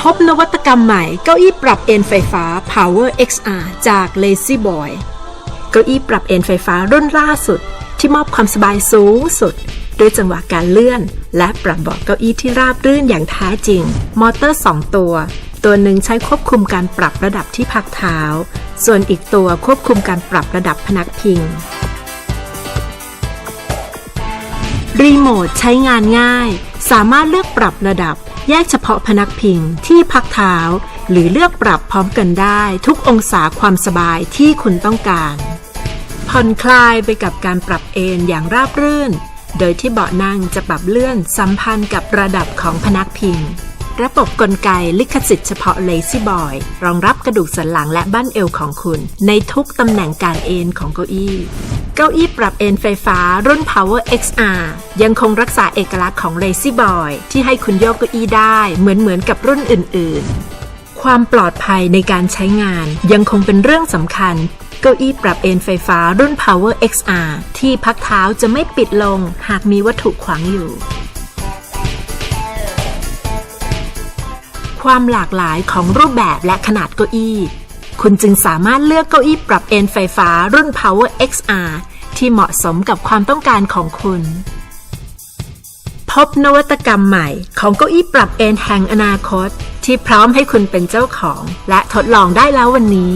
พบนวัตกรรมใหม่เก้าอี้ปรับเอนไฟฟ้า Power XR จาก Lazy Boy เก้าอี้ปรับเอนไฟฟ้ารุ่นล่าสุด ที่มอบความสบายสูงสุดด้วยจังหวะการเลื่อน และปรับเบาะเก้าอี้ที่ราบรื่นอย่างแท้จริง มอเตอร์ 2 ตัว ตัวหนึ่งใช้ควบคุมการปรับระดับที่พักเท้า ส่วนอีกตัวควบคุมการปรับระดับพนักพิง รีโมทใช้งานง่าย สามารถเลือกปรับระดับ แยกเฉพาะพนักพิงที่พักเท้า หรือเลือกปรับพร้อมกันได้ ทุกองศาความสบายที่คุณต้องการผ่อนคลายไปกับการปรับเอนอย่างราบรื่น โดยที่เบาะนั่งจะปรับเลื่อนสัมพันธ์กับระดับของพนักพิง ระบบกลไกลิขสิทธิ์เฉพาะ Lazy Boy รองรับกระดูกสันหลังและบั้นเอวของคุณ ในทุกตำแหน่งการเอนของเก้าอี้ เก้าอี้ปรับเอนไฟฟ้ารุ่น Power XR ยังคงรักษาเอกลักษณ์ของ Lazy Boy ที่ให้คุณโยกเก้าอี้ได้เหมือนเหมือนกับรุ่นอื่น ๆ ความปลอดภัยในการใช้งานยังคงเป็นเรื่องสำคัญ เก้าอี้ปรับเอนไฟฟ้ารุ่น Power XR ที่พักเท้าจะไม่ปิดลงหากมีวัตถุขวางอยู่ความหลากหลายของรูปแบบและขนาดเก้าอี้ คุณจึงสามารถเลือกเก้าอี้ปรับเอนไฟฟ้ารุ่น Power XR ที่เหมาะสมกับความต้องการของคุณ พบนวัตกรรมใหม่ของเก้าอี้ปรับเอนแห่งอนาคต ที่พร้อมให้คุณเป็นเจ้าของ และทดลองได้แล้ววันนี้